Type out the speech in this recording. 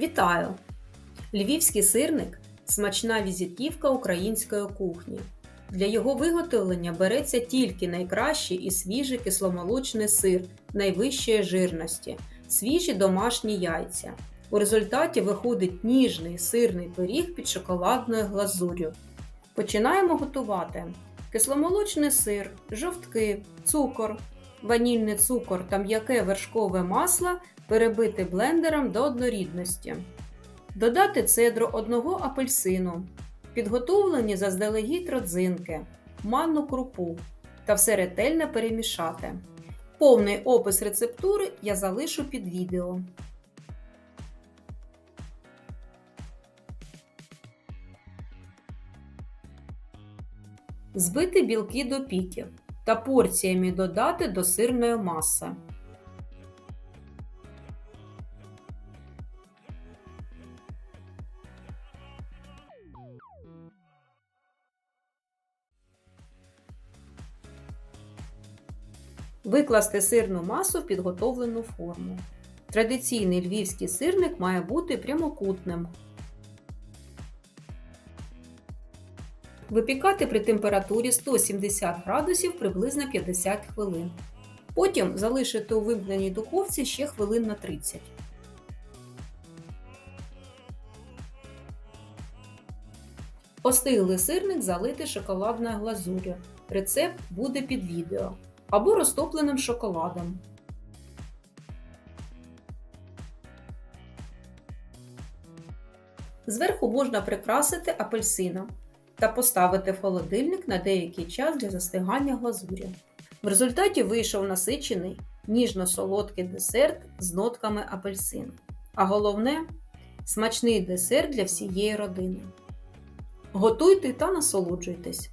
Вітаю! Львівський сирник смачна візитівка української кухні. Для його виготовлення береться тільки найкращий і свіжий кисломолочний сир найвищої жирності, свіжі домашні яйця. У результаті виходить ніжний сирний пиріг під шоколадною глазур'ю. Починаємо готувати кисломолочний сир, жовтки, цукор, ванільний цукор та м'яке вершкове масло перебити блендером до однорідності. Додати цедру одного апельсину, підготовлені заздалегідь родзинки, манну крупу та все ретельно перемішати. Повний опис рецептури я залишу під відео. Збити білки до піків та порціями додати до сирної маси. Викласти сирну масу в підготовлену форму. Традиційний львівський сирник має бути прямокутним. Випікати при температурі 170 градусів приблизно 50 хвилин. Потім залишити у вимкненій духовці ще хвилин на 30. Остиглий сирник залити шоколадною глазур'ю. Рецепт буде під відео. Або розтопленим шоколадом. Зверху можна прикрасити апельсином та поставити в холодильник на деякий час для застигання глазурі. В результаті вийшов насичений ніжно-солодкий десерт з нотками апельсину. А головне смачний десерт для всієї родини. Готуйте та насолоджуйтесь!